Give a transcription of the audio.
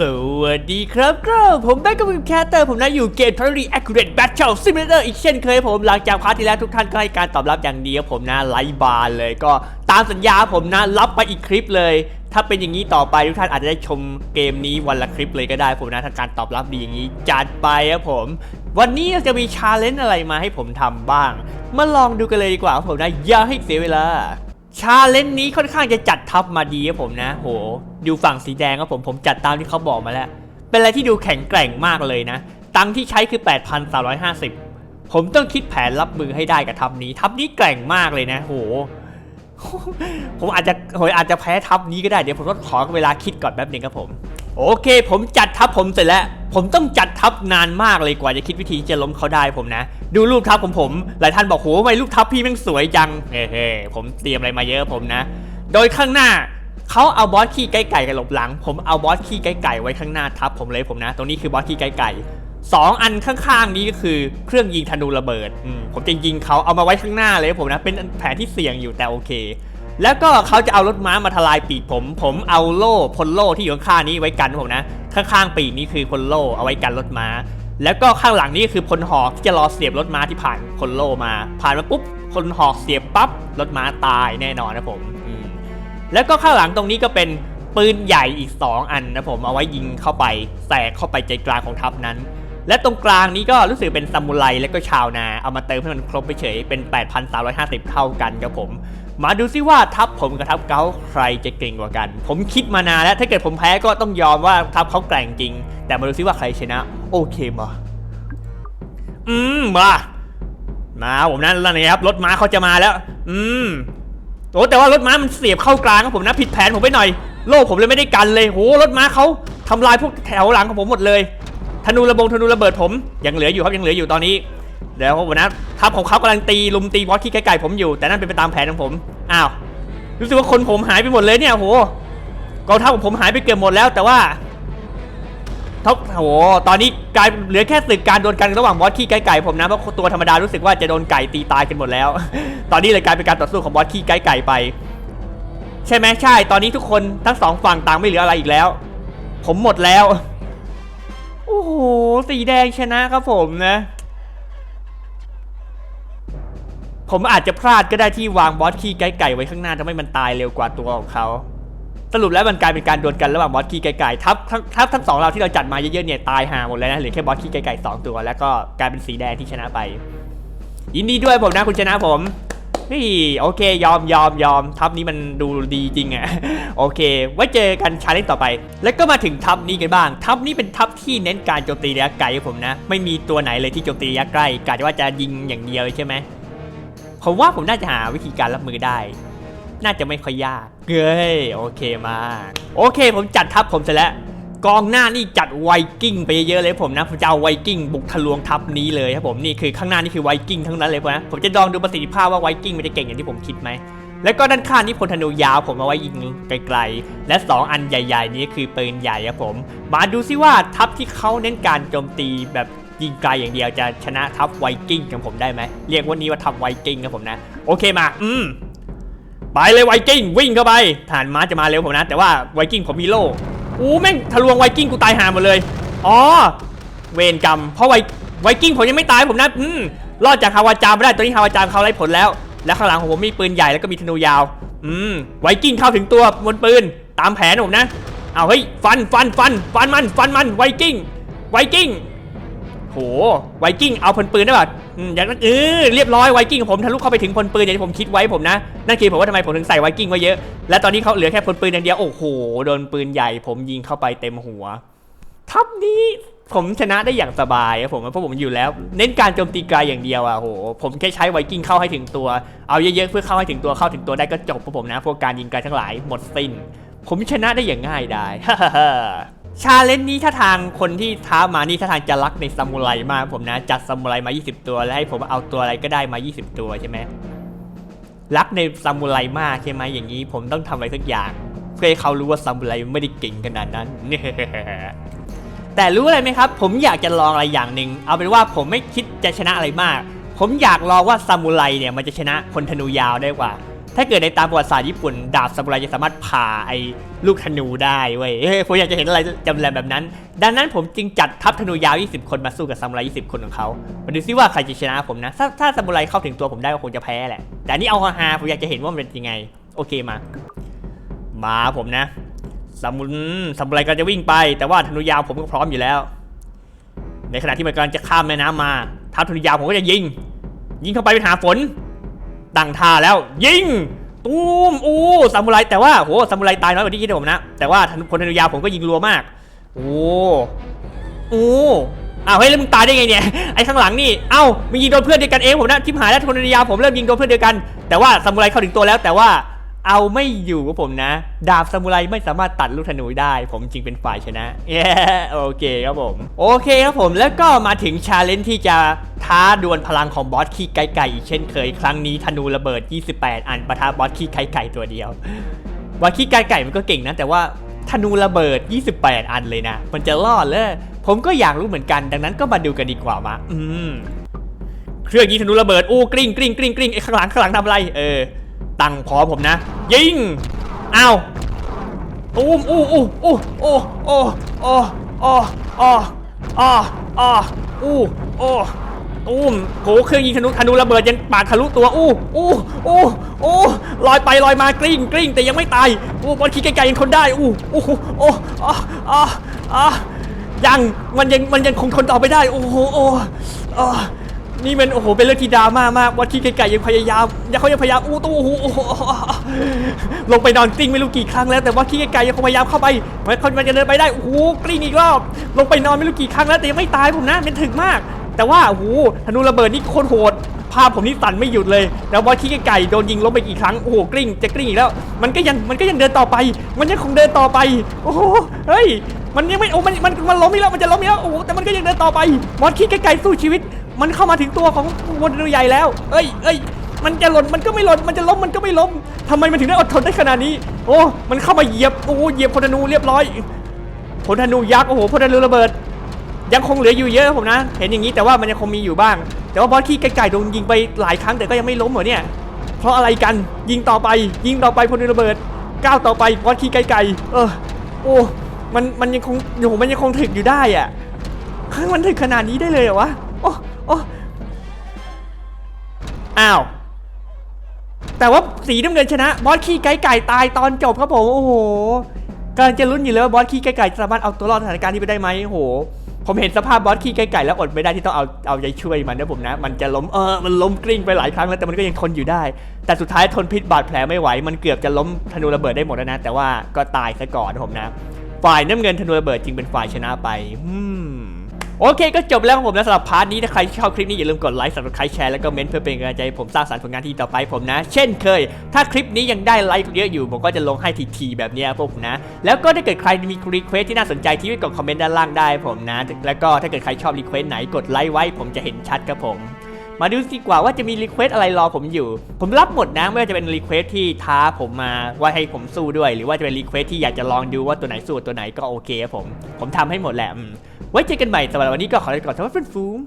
สวัสดีครับก็ผมได้กับแคสเตอร์ผมนะอยู่เกม t o r y Accurate Battle Simulator อีกเช่นเคยผมหลังจากพาร์ทที่แล้วทุกท่านก็ให้การตอบรับอย่างดีครับผมนะไลฟ์บาร์เลยก็ตามสัญญาผมนะรับไปอีกคลิปเลย ถ้าเป็นอย่างนี้ต่อไปทุกท่านอาจจะได้ชมเกมนี้วันละคลิปเลยก็ได้ผมนะถ้าการตอบรับดีอย่างนี้จัดไปครับผม วันนี้จะมีชาเลนจ์อะไรมาให้ผมทำบ้าง มาลองดูกันเลยดีกว่าครับผมนะอย่าให้เสียเวลา ชาเลนจ์นี้ค่อนข้างจะจัดทัพมาดีครับผมนะ โห ดูฝั่งสีแดงครับผมผมจัดตามที่เขาบอกมาแล้ว เป็นอะไรที่ดูแข็งแกร่งมากเลยนะ ตังที่ใช้คือ 8,350 ผมต้องคิดแผนรับมือให้ได้กับทัพนี้ ทัพนี้แกร่งมากเลยนะ โห ผมอาจจะโหยอาจจะแพ้ทัพนี้ก็ได้เดี๋ยวผมต้องขอเวลาคิดก่อนแป๊บหนึงครับผม โอเค ผมจัดทัพผมเสร็จแล้ว ผมต้องจัดทัพนานมากเลยกว่าจะคิดวิธีจะล้มเขาได้ผมนะ ดูรูปทัพของผม หลายท่านบอกโหทำไมรูปทัพพี่แม่งสวยจังเฮ้ๆผมเตรียมอะไรมาเยอะผมนะ โดยข้างหน้าเขาเอาบอสขี้ไก่ไก่กันหลบหลัง ผมเอาบอสขี้ไก่ไก่ไว้ข้างหน้าทัพผมเลยผมนะ ตรงนี้คือบอสขี้ไก่ไก่สองอันข้างๆนี้ก็คือเครื่องยิงธนูระเบิดมผมจะยิงเขาเอามาไว้ข้างหน้าเลยผมนะ เป็นแผนที่เสี่ยงอยู่แต่โอเค แล้วก็เขาจะเอารถม้ามาทลายปีกผม ผมเอาโล่พลโล่ที่อยู่ข้างนี้ไว้กันผมนะ ข้างๆปีกนี้คือพลโล่เอาไว้กันรถม้า แล้วก็ข้างหลังนี่คือพลหอกที่จะรอเสียบรถม้าที่ผ่านพลโล่มา ผ่านมาปุ๊บพลหอกเสียบปั๊บรถม้าตายแน่นอนนะผมอืมแล้วก็ข้างหลังตรงนี้ก็เป็นปืนใหญ่อีก 2 อันนะผมเอาไว้ยิงเข้าไปแสกเข้าไปใจกลางของทัพนั้น และตรงกลางนี้ก็รู้สึกเป็นซามูไรและก็ชาวนา เอามาเติมให้มันครบไปเฉยเป็น 8,350 เท่ากันครับผม มาดูซิว่าทัพผมกับทัพเขาใครจะเก่งกว่ากัน ผมคิดมานานแล้ว ถ้าเกิดผมแพ้ก็ต้องยอมว่าทัพเขาแกร่งจริง แต่มาดูซิว่าใครชนะ โอเคมาอืมมามาผมนั่นแล้วนะครับรถม้าเขาจะมาแล้ว อืมโอ้แต่ว่ารถม้ามันเสียบเข้ากลางครับผมนะผิดแผนผมไปหน่อย โล่ผมเลยไม่ได้กันเลยโหรถม้าเขาทำลายพวกแถวหลังของผมหมดเลยธนูระบงธนูระเบิดผมยังเหลืออยู่ครับยังเหลืออยู่ตอนนี้ เดี๋ยวผมนะทัพของเขากำลังตีลุมตีบอสขี้ไก่ๆผมอยู่ แต่นั่นเป็นไปตามแผนของผม อ้าว รู้สึกว่าคนผมหายไปหมดเลยเนี่ยโหกองทัพของผมหายไปเกือบหมดแล้ว แต่ว่าทัพโห ตอนนี้กลายเหลือแค่ศึกการโดนกันระหว่างบอสขี้ไก่ๆผมนะเพราะตัวธรรมดารู้สึกว่าจะโดนไก่ตีตายกันหมดแล้ว ตอนนี้เลยกลายเป็นการต่อสู้ของบอสขี้ไก่ๆไป ใช่ไหมใช่ ตอนนี้ทุกคนทั้งสองฝั่งต่างไม่เหลืออะไรอีกแล้ว ผมหมดแล้ว โอ้โห สีแดงชนะครับผมนะ ผมอาจจะพลาดก็ได้ที่วางบอสขี้ไก่ไก่ไว้ข้างหน้าทำให้มันตายเร็วกว่าตัวของเขาสรุปแล้วมันกลายเป็นการดวลกันระหว่างบอสขี้ไก่ไก่ทัพทั้งทัพทั้งสองเราที่เราจัดมาเยอะๆเนี่ยตายห่าหมดเลยนะเหลือแค่บอสขี้ไก่ไก่สองตัว แล้วก็กลายเป็นสีแดงที่ชนะไป ยินดีด้วยผมนะคุณชนะผมนี่โอเค ยอมยอมยอมทัพนี้มันดูดีจริงอะโอเค ไว้เจอกันชาเลนจ์ต่อไป แล้วก็มาถึงทัพนี้กันบ้าง ทัพนี้เป็นทัพที่เน้นการโจมตีระยะไกลผมนะ ไม่มีตัวไหนเลยที่โจมตีระยะใกล้กะว่าจะยิงอย่างเดียวใช่ไหม ผมว่าผมน่าจะหาวิธีการรับมือได้ น่าจะไม่ค่อยยากเฮ้ยโอเคมากโอเค ผมจัดทัพผมเสร็จแล้วกองหน้านี่จัดไวกิ้งไปเยอะเลยผมนะผมจะเอาไวกิ้งบุกทะลวงทัพนี้เลยครับผมนี่คือข้างหน้านี่คือไวกิ้งทั้งนั้นเลยผมนะผมจะลองดูประสิทธิภาพว่าไวกิ้งมันจะเก่งอย่างที่ผมคิดไหมแล้วก็ด้านข้างนี่พลธนูยาวผมเอาไว้ยิงไกลๆ และ 2 อันใหญ่ ๆ นี้คือปืนใหญ่ครับผม มาดูซิว่าทัพที่เขาเน้นการโจมตีแบบ ยิงไกลอย่างเดียวจะชนะทัพไวกิ้งของผมได้ไหมเรียกว่านี้ว่าทัพไวกิ้งครับผมนะ โอเคมา อืมไปเลยไวกิ้งวิ่งเข้าไปฐานม้าจะมาเร็วผมนะ แต่ว่าไวกิ้งผมมีโล่อู้แม่งทะลวงไวกิ้งกูตายหาหมดเลยอ๋อเวรกรรมเพราะไวไวกิ้งผมยังไม่ตายผมนะอืมรอดจากฮาวาจามไม่ได้ตอนนี้ฮาวาจามเขาไล่ผลแล้ว และข้างหลังของผมมีปืนใหญ่แล้วก็มีธนูยาว อืมไวกิ้งเข้าถึงตัวบนปืนตามแผนผมนะเอาเฮ้ยฟันฟันฟันฟันมันฟันมันไวกิ้งไวกิ้ง โหไวกิ้งเอาพลปืนได้ป่ะอย่างนั้นเออเรียบร้อยไวกิ้งผมทะลุเข้าไปถึงพลปืนอย่างที่ผมคิดไว้ผมนะนั่นคือผมว่าทำไมผมถึงใส่ไวกิ้งไว้เยอะและตอนนี้เขาเหลือแค่พลปืนอย่างเดียวโอ้โหโดนปืนใหญ่ ผมยิงเข้าไปเต็มหัวทัพนี้ผมชนะได้อย่างสบายครับผมเพราะผมอยู่แล้ว เน้นการโจมตีไกลอย่างเดียวอะโหผมแค่ใช้ไวกิ้งเข้าให้ถึงตัว เอาเยอะๆเพื่อเข้าให้ถึงตัวเข้าถึงตัวได้ก็จบพวกผมนะพวกการยิงไกลทั้งหลายหมดสิ้น ผมชนะได้อย่างง่ายได้ ชาเลนจ์นี้ถ้าทางคนที่ท้ามานี่ถ้าทางจะรักในซามูไรมากผมนะ จัดซามูไรมา 20 ตัวแล้วให้ผมเอาตัวอะไรก็ได้มา 20 ตัวใช่ไหมรักในซามูไรมากใช่ไหมอย่างนี้ผมต้องทำอะไรสักอย่าง เพื่อให้เขารู้ว่าซามูไรไม่ได้เก่งขนาดนั้นแต่รู้อะไรไหมครับ ผมอยากจะลองอะไรอย่างหนึ่งเอาเป็นว่าผมไม่คิดจะชนะอะไรมาก ผมอยากลองว่าซามูไรเนี่ยมันจะชนะคนธนูยาวได้กว่า ถ้าเกิดในตามประวัติศาสตร์ญี่ปุ่น ดาบซามูไรจะสามารถผ่าไอ้ลูกธนูได้เว้ยผมอยากจะเห็นอะไรจำแรงแบบนั้น ดังนั้นผมจึงจัดทัพธนูยาว 20 คนมาสู้กับซามูไร 20 คนของเขามาดูซิว่าใครจะชนะผมนะ ถ้าถ้าซามูไรเข้าถึงตัวผมได้ก็คงจะแพ้แหละ แต่นี่เอาฮาผมอยากจะเห็นว่ามันเป็นยังไง โอเคมา มาผมนะซามุนซามูไรก็จะวิ่งไป แต่ว่าธนูยาวผมก็พร้อมอยู่แล้ว ในขณะที่มันกำลังจะข้ามแม่น้ำมาทัพธนูยาวผมก็จะยิง ยิงเข้าไปเป็นหาฝน ตั้งท่าแล้ว ยิงตูมอู้ซามูไรแต่ว่าโหซามูไรตายน้อยกว่าที่คิดผมนะ แต่ว่าพลธนูยาวผมก็ยิงรัวมาก โอ้โอ้อ้าวเฮ้ยแล้วมึงตายได้ไงเนี่ยไอ้ข้างหลังนี่เอ้ามึงยิงโดนเพื่อนเดียวกันเองผมนะทิมหายแล้วพลธนูยาวผมเริ่มยิงโดนเพื่อนเดียวกัน แต่ว่าซามูไรเข้าถึงตัวแล้วแต่ว่า เอาไม่อยู่กับผมนะ ดาบซามูไรไม่สามารถตัดลูกธนูได้ ผมจึงเป็นฝ่ายชนะเย้โอเคครับผม โอเคครับผมแล้วก็มาถึงชาเลนจ์ที่จะท้าดวลพลังของบอสขี้ไก่ไก่อีกเช่นเคยครั้งนี้ธนูระเบิด 28 อันปะทะบอสขี้ไก่ไก่ตัวเดียวบอสขี้ไก่ไก่มันก็เก่งนะ แต่ว่าธนูระเบิด 28 อันเลยนะ มันจะรอดเลยผมก็อยากรู้เหมือนกัน ดังนั้นก็มาดูกันดีกว่ามาอืมเครื่องยิงธนูระเบิดอู้กริ้งกริ้งกริ้งกริ้งไอ้ข้างหลังข้างหลังทำอะไรเออ ตั้งพร้อมผมนะ ยิงอ้าวตูมอู้อู้อู้โอ้โอ้โอ้โอ้โอ้โอ้โอ้อู้โอ้ตูมโหเครื่องยิงธนูธนูระเบิดยันปากทะลุตัวอู้อู้อู้อู้ลอยไปลอยมากริ้งกริ้งแต่ยังไม่ตายอู้บอลขี้ไกลๆยังทนได้อู้อู้อ้อ้ออ้ออ้อยังมันยังมันยังคงทนต่อไปได้โอ้โหโอ้อ้อ นี่มันโอ้โหเป็นเรื่องที่ดราม่ามากวัดที่ไก่ๆยังพยายามยังเขายังพยายามอู้ตู้หูโอ้โหลงไปนอนกลิ้งไม่รู้กี่ครั้งแล้วแต่ว่าที่ไก่ๆยังคงพยายามเข้าไปมันเขามันจะเดินไปได้โอ้โหกลิ้งอีกรอบลงไปนอนไม่รู้กี่ครั้งแล้วแต่ยังไม่ตายผมนะเป็นถึงมาก แต่ว่าโอ้โหธนูระเบิดนี่โคตรโหดภาพผมนี่สั่นไม่หยุดเลย แล้วว่าที่ไก่ๆโดนยิงล้มไปกี่ครั้ง โอ้โห กลิ้ง จะกลิ้งอีกแล้ว มันก็ยัง มันก็ยังเดินต่อไป มันยังคงเดินต่อไป โอ้โห เฮ้ย มันยังไม่ โอ้ มัน มัน มันล้มอีกแล้ว มันจะล้มอีกแล้ว โอ้โห แต่มันก็ยังเดินต่อไปมอสขี้ไก่สู้ชีวิต มันเข้ามาถึงตัวของวนใหญ่แล้ว เอ้ยเอ้ย มันจะหล่น มันก็ไม่หล่น มันจะล้ม มันก็ไม่ล้มทำไมมันถึงได้อดทนได้ขนาดนี้ โอ้ มันเข้ามาเหยียบ โอ้ เหยียบพลธนูเรียบร้อยพลธนูยักษ์ โอ้โหพลธนูระเบิด ยังคงเหลืออยู่เยอะผมนะ เห็นอย่างนี้แต่ว่ามันยังคงมีอยู่บ้าง แต่ว่าบอสขี้ไก่ๆโดนยิงไปหลายครั้งแต่ก็ยังไม่ล้มเหรอเนี่ย เพราะอะไรกัน ยิงต่อไป ยิงต่อไปพลธนูระเบิด ก้าวต่อไปบอสขี้ไก่ๆเออ โอ้ มัน มันยังคงโอ้โหมันยังคงถึกอยู่ได้อะข้างมันถึกขนาดนี้ได้เลยเหรอวะ โอ้ โอ้อ้าว แต่ว่าสีน้ำเงินชนะ บอสขี้ไก่ไก่ตายตอนจบครับผม โอ้โหกำลังจะลุ้นอยู่เลยว่าบอสขี้ไก่ไก่สามารถเอาตัวรอดสถานการณ์นี้ไปได้ไหมโอ้โห ผมเห็นสภาพบอสขี้ไก่ไก่แล้วอดไม่ได้ที่ต้องเอาเอาใจช่วยมันนะผมนะ มันจะล้มเออ มันล้มกลิ้งไปหลายครั้งแล้วแต่มันก็ยังทนอยู่ได้ แต่สุดท้ายทนพิษบาดแผลไม่ไหว มันเกือบจะล้มธนูระเบิดได้หมดแล้วนะ แต่ว่าก็ตายซะก่อนผมนะ ฝ่ายน้ำเงินธนูระเบิดจึงเป็นฝ่ายชนะไป อืม โอเคก็จบแล้วของผมนะสำหรับพาร์ทนี้ถ้าใครชอบคลิปนี้อย่าลืมกดไลค์สับสไครต์แชร์แล้วก็เมนต์เพื่อเป็นกำลังใจให้ผมสร้างสรรค์ผลงานที่ต่อไปผมนะ เช่นเคย ถ้าคลิปนี้ยังได้ไลค์เยอะอยู่ผมก็จะลงให้ทีๆแบบนี้พวกผมนะ แล้วก็ถ้าเกิดใครมีรีเควสที่น่าสนใจที่ไว้กดคอมเมนต์ด้านล่างได้ผมนะ แล้วก็ถ้าเกิดใครชอบรีเควสไหนกดไลค์ไว้ผมจะเห็นชัดครับผม มาดูดีกว่าว่าจะมีรีเควสอะไรรอผมอยู่ ผมรับหมดนะไม่ว่าจะเป็นรีเควสที่ท้าผมมาว่าให้ผมสู้ด้วย หรือว่าจะเป็นรีเควสที่อยากจะลองดูว่าตัวไหนสู้ตัวไหนก็โอเคครับผม ผมทำให้หมดแหละไว้เจอกันใหม่สำหรับวันนี้ก็ขอลาไปก่อนสวัสดีครับฟูม